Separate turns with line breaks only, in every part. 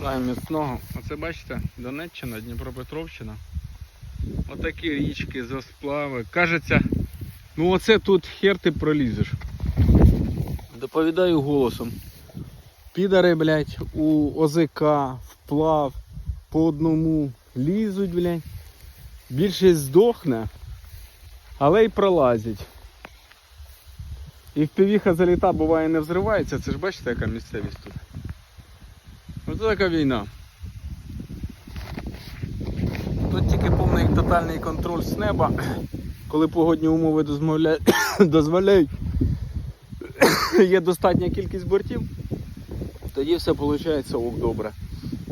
Замісного. Оце бачите, Донеччина, Дніпропетровщина. Отакі річки, засплави. Кажеться, ну оце тут хер ти пролізеш. Доповідаю голосом. Підари, блядь, у ОЗК, вплав, по одному лізуть, блядь. Більшість здохне, але й пролазять. І в півіха заліта буває не взривається, це ж бачите, яка місцевість тут. Ось така війна. Тут тільки повний тотальний контроль з неба, коли погодні умови дозволяють, дозволяють є достатня кількість бортів, тоді все виходить ок добре.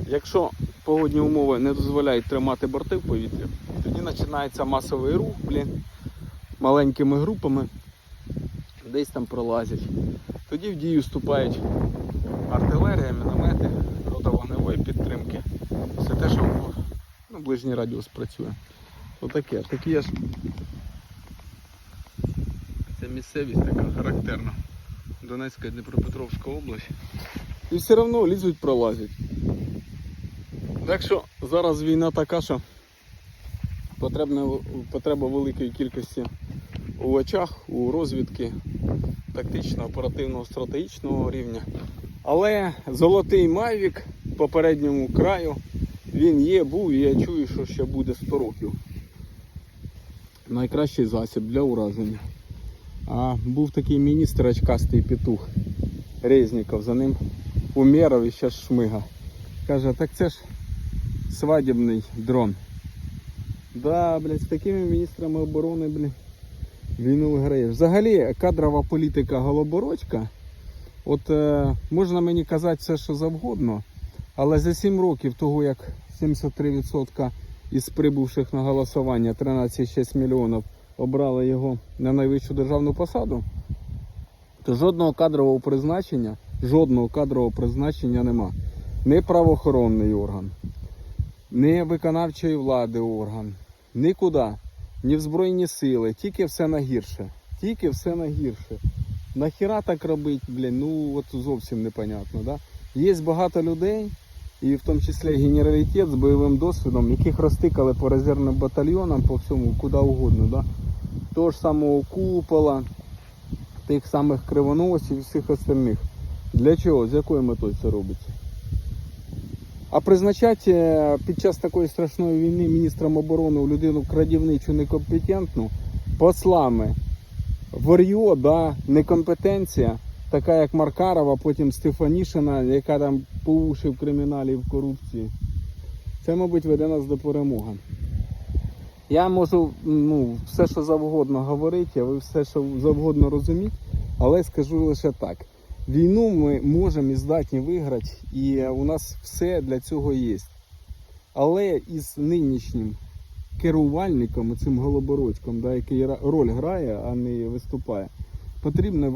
Якщо погодні умови не дозволяють тримати борти в повітрі, тоді починається масовий рух, блін, маленькими групами, десь там пролазять. Тоді в дію вступають артилерія, міномети, підтримки. Все те, що ну, ближній радіус працює. Отаке. Такі я ж. Це місцевість така характерна. Донецька і Дніпропетровська область. І все одно лізуть, пролазять. Так що зараз війна така, що потрібна, потреба великої кількості у очах, у розвідки тактичного, оперативного, стратегічного рівня. Але золотий Мавік попередньому краю він є, був і я чую, що ще буде 100 років. Найкращий засіб для ураження. А був такий міністр очкастий петух Резніков, за ним умеров і зараз шмига. Каже, так це ж свадібний дрон. Да, блядь, з такими міністрами оборони, блядь, війну виграєш. Взагалі кадрова політика Голобородька. От е, можна мені казати все, що завгодно, але за 7 років того, як 73% із прибувших на голосування 13,6 мільйонів обрали його на найвищу державну посаду, то жодного кадрового призначення, жодного кадрового призначення нема. Не правоохоронний орган, не виконавчої влади орган, нікуди, ні в Збройні сили, тільки все на гірше. Тільки все на гірше. Нахіра так робить, блін, ну от зовсім непонятно. Да? Є багато людей, і в тому числі генералітет з бойовим досвідом, яких розтикали по резервним батальйонам, по всьому, куди угодно. Да? Того ж самого купола, тих самих кривоносів і всіх остальних. Для чого? З якою метою це робиться? А призначати е, під час такої страшної війни міністром оборони у людину крадівничу некомпетентну, послами вар'йо, да, некомпетенція, така як Маркарова, потім Стефанішина, яка там по уші в криміналі в корупції. Це, мабуть, веде нас до перемоги. Я можу ну, все, що завгодно говорити, а ви все, що завгодно розуміти, але скажу лише так. Війну ми можемо і здатні виграти, і у нас все для цього є. Але із нинішнім керувальником, цим голобородьком, да, який роль грає, а не виступає, потрібно